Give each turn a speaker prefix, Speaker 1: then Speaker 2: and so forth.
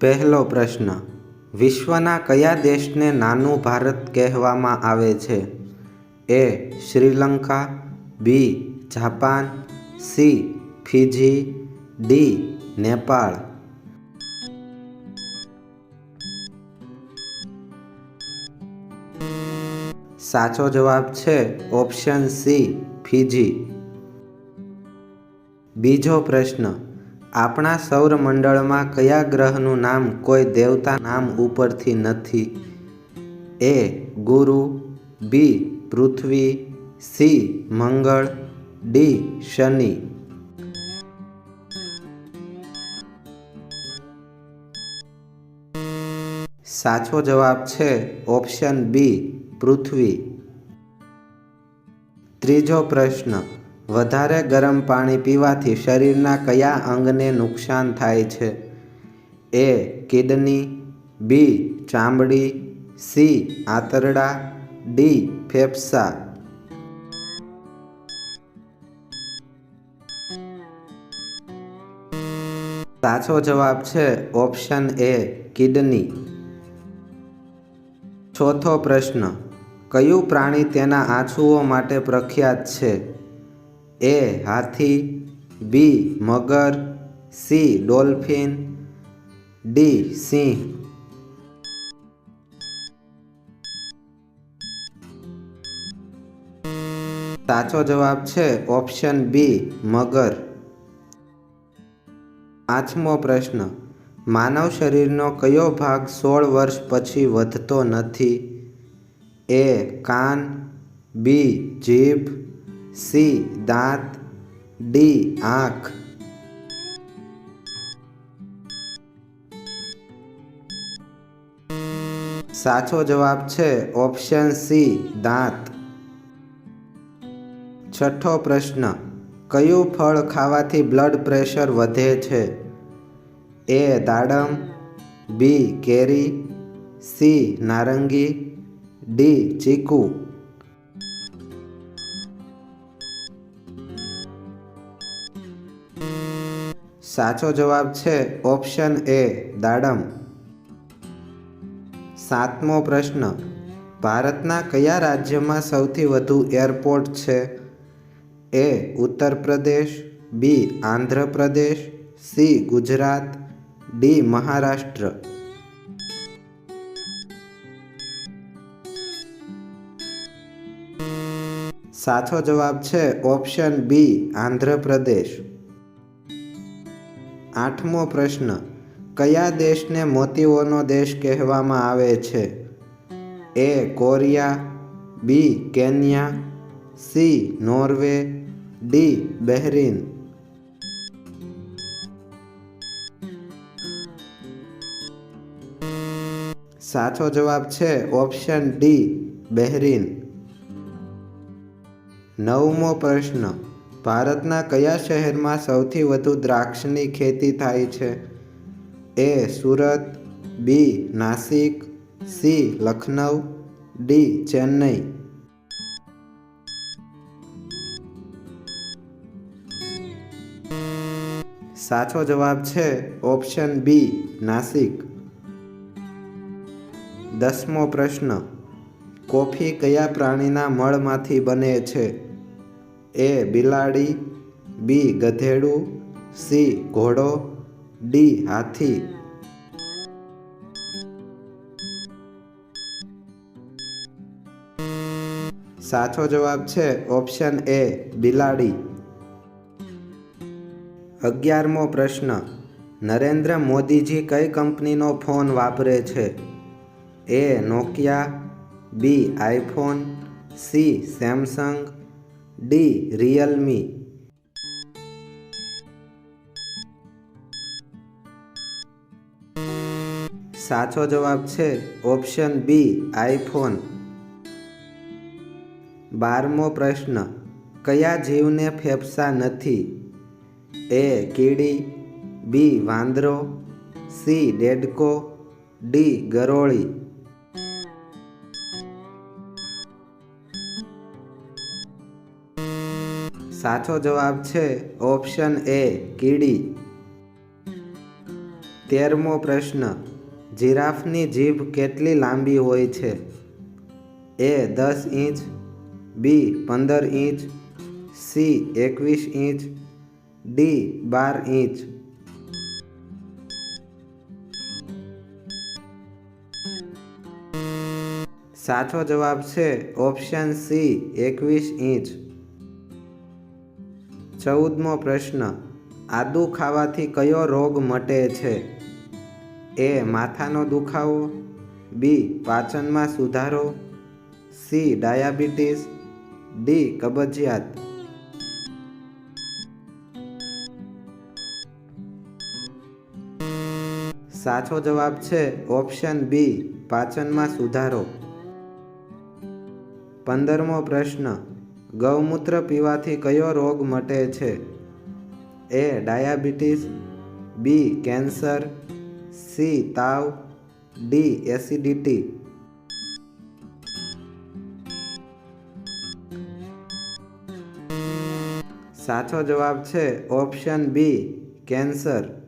Speaker 1: પહેલો પ્રશ્ન. વિશ્વના કયા દેશને નાનું ભારત કહેવામાં આવે છે? A, Sri Lanka, B, Japan, C, Fiji, D, Nepal. સાચો જવાબ છે ઓપ્શન સી, ફિજી. બીજો પ્રશ્ન. આપણા સૌરમંડળમાં કયા ગ્રહનું નામ કોઈ દેવતા નામ ઉપરથી નથી? એ ગુરુ, બી પૃથ્વી, સી મંગળ, ડી શનિ. સાચો જવાબ છે ઓપ્શન બી, પૃથ્વી. ત્રીજો પ્રશ્ન. વધારે ગરમ પાણી પીવાથી શરીરના કયા અંગને નુકસાન થાય છે? એ, કિડની, બી, ચામડી, સી, આંતરડા, ડી, ફેફસા. સાચો જવાબ છે ઓપ્શન એ, કિડની. ચોથો પ્રશ્ન, કયું પ્રાણી તેના આંસુઓ માટે પ્રખ્યાત છે? એ હાથી, બી મગર, સી ડોલ્ફિન, ડી સિંહ. સાચો જવાબ છે ઓપ્શન બી, મગર. પાંચમો પ્રશ્ન. માનવ શરીરનો કયો ભાગ સોળ વર્ષ પછી વધતો નથી? એ કાન, બી જીભ સી, દાંત, ડી, આંખ. સાચો જવાબ છે ઓપ્શન સી, દાંત. છઠ્ઠો પ્રશ્ન, કયું ફળ ખાવાથી બ્લડ પ્રેશર વધે છે? એ, દાડમ, બી, કેરી, સી, નારંગી, ડી, ચીકુ. સાચો જવાબ છે ઓપ્શન એ દાડમ. સાતમો પ્રશ્ન, ભારતના કયા રાજ્યમાં સૌથી વધુ એરપોર્ટ છે? A Uttar Pradesh, B Andhra Pradesh C Gujarat, D Maharashtra. સાચો જવાબ છે ઓપ્શન બી આંધ્રપ્રદેશ આઠમો પ્રશ્ન, કયા દેશને મોતીઓનો દેશ કહેવામાં આવે છે? A, Korea, B, Kenya, C, Norway, D, Bahrain. સાચો જવાબ છે ઓપ્શન ડી, બહેરીન. નવમો પ્રશ્ન ભારતના કયા શહેરમાં સૌથી વધુ દ્રાક્ષની ખેતી થાય છે? A Surat, B Nashik, C Lucknow, D Chennai. સાચો જવાબ છે ઓપ્શન બી નાસિક. દસમો પ્રશ્ન, કોફી કયા પ્રાણીના મળમાંથી બને છે? એ બિલાડી, બી ગધેડું, સી ઘોડો, ડી હાથી. સાચો જવાબ છે ઓપ્શન એ બિલાડી. અગિયારમો પ્રશ્ન. નરેન્દ્ર મોદીજી કઈ કંપનીનો ફોન વાપરે છે? A Nokia, B iPhone, C Samsung D Realme. સાચો જવાબ છે ઓપ્શન બી, આઈફોન. બારમો પ્રશ્ન, કયા જીવને ફેફસા નથી? એ, કીડી, બી, વાંદરો, સી, ડેડકો, ડી, ગરોળી. સાચો જવાબ છે ઓપ્શન એ કીડી. તેરમો પ્રશ્ન, જિરાફની જીભ કેટલી લાંબી હોય છે? એ દસ ઇંચ, બી પંદર ઇંચ, સી એકવીસ ઇંચ, ડી બાર ઇંચ. સાચો જવાબ છે ઓપ્શન સી એકવીસ ઇંચ. ચૌદમો પ્રશ્ન, આદુ ખાવાથી કયો રોગ મટે છે? એ, માથાનો દુખાવો. બી, પાચનમાં સુધારો. C, diabetes. ડી, કબજિયાત. સાચો જવાબ છે ઓપ્શન બી, પાચનમાં સુધારો. પંદરમો પ્રશ્ન ગૌમૂત્ર પીવાથી કયો રોગ મટે છે? A diabetes, B cancer, C તાવ, ડી એસિડિટી. સાચો જવાબ છે ઓપ્શન બી, કેન્સર.